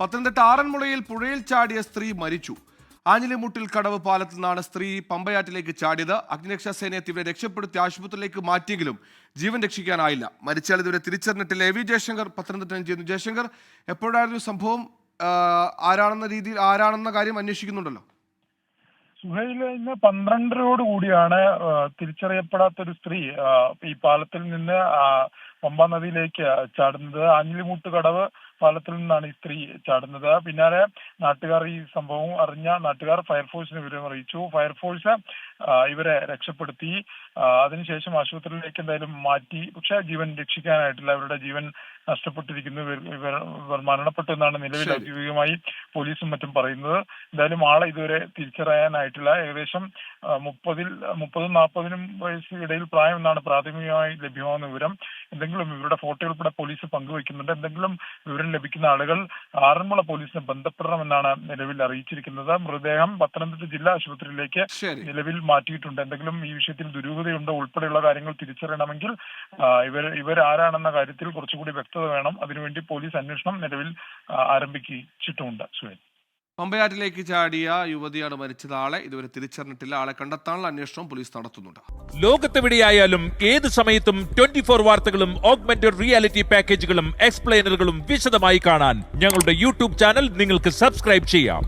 പത്തനംതിട്ട ആറന്മുളയിൽ പുഴയിൽ ചാടിയ സ്ത്രീ മരിച്ചു. ആഞ്ഞിലിമുട്ടിൽ കടവ് പാലത്തു നിന്നാണ് സ്ത്രീ പമ്പയാറ്റിലേക്ക് ചാടിയത്. അഗ്നിരക്ഷാ സേനയെ ഇവരെ രക്ഷപ്പെടുത്തി ആശുപത്രിയിലേക്ക് മാറ്റിയെങ്കിലും ജീവൻ രക്ഷിക്കാനായില്ല. മരിച്ചാൽ ഇതുവരെ തിരിച്ചറിഞ്ഞിട്ടില്ല. എ വി ജയശങ്കർ പത്തനംതിട്ട ചെയ്യുന്നു. ജയശങ്കർ എപ്പോഴായിരുന്നു സംഭവം? ആരാണെന്ന രീതിയിൽ ആരാണെന്ന കാര്യം അന്വേഷിക്കുന്നുണ്ടല്ലോ. സുഹൈൽ ഇന്ന് പന്ത്രണ്ടരയോട് കൂടിയാണ് തിരിച്ചറിയപ്പെടാത്തൊരു സ്ത്രീ ഈ പാലത്തിൽ നിന്ന് പമ്പാ നദിയിലേക്ക് ചാടുന്നത്. ആഞ്ഞിലിമുട്ട് കടവ് പാലത്തിൽ നിന്നാണ് ഈ സ്ത്രീ ചാടുന്നത്. പിന്നാലെ നാട്ടുകാർ ഈ സംഭവം അറിഞ്ഞ നാട്ടുകാർ ഫയർഫോഴ്സിന് വിവരം അറിയിച്ചു. ഫയർഫോഴ്സ് ഇവരെ രക്ഷപ്പെടുത്തി. അതിനുശേഷം ആശുപത്രിയിലേക്ക് എന്തായാലും മാറ്റി. പക്ഷെ ജീവൻ രക്ഷിക്കാനായിട്ടില്ല. അവരുടെ ജീവൻ നഷ്ടപ്പെട്ടിരിക്കുന്നു. ഇവർ മരണപ്പെട്ടു എന്നാണ് നിലവിൽ ഔദ്യോഗികമായി പോലീസും മറ്റും പറയുന്നത്. എന്തായാലും ആളെ ഇതുവരെ തിരിച്ചറിയാനായിട്ടില്ല. ഏകദേശം മുപ്പതിൽ മുപ്പതും നാൽപ്പതിനും വയസ്സ് ഇടയിൽ പ്രായം എന്നാണ് പ്രാഥമികമായി ലഭ്യമാകുന്ന വിവരം. എന്തെങ്കിലും ഇവരുടെ ഫോട്ടോ ഉൾപ്പെടെ പോലീസ് പങ്കുവയ്ക്കുന്നുണ്ട്. എന്തെങ്കിലും വിവരം ലഭിക്കുന്ന ആളുകൾ ആറന്മുള പോലീസിനെ ബന്ധപ്പെടണമെന്നാണ് നിലവിൽ അറിയിച്ചിരിക്കുന്നത്. മൃതദേഹം പത്തനംതിട്ട ജില്ലാ ആശുപത്രിയിലേക്ക് നിലവിൽ മാറ്റിയിട്ടുണ്ട്. എന്തെങ്കിലും ഈ വിഷയത്തിൽ ദുരൂഹതയുണ്ടോ? ഉൾപ്പെടെയുള്ള കാര്യങ്ങൾ തിരിച്ചറിയണമെങ്കിൽ ഇവർ ഇവരാരാണെന്ന കാര്യത്തിൽ കുറച്ചുകൂടി വ്യക്തത വേണം. അതിനുവേണ്ടി പോലീസ് അന്വേഷണം നിലവിൽ ആരംഭിച്ചിട്ടുമുണ്ട് സുഹേൽ പമ്പയാറ്റിലേക്ക് ചാടിയ യുവതിയാണ് മരിച്ചത്. ആളെ ഇതുവരെ തിരിച്ചറിഞ്ഞിട്ടില്ല. ആളെ കണ്ടെത്താനുള്ള അന്വേഷണം പോലീസ് നടത്തുന്നുണ്ട്. ലോകത്തെവിടെയായാലും ഏത് സമയത്തും ട്വന്റി ഫോർ വാർത്തകളും ഓഗ്മെന്റഡ് റിയാലിറ്റി പാക്കേജുകളും എക്സ്പ്ലെയിനറുകളും വിശദമായി കാണാൻ ഞങ്ങളുടെ യൂട്യൂബ് ചാനൽ നിങ്ങൾക്ക് സബ്സ്ക്രൈബ് ചെയ്യാം.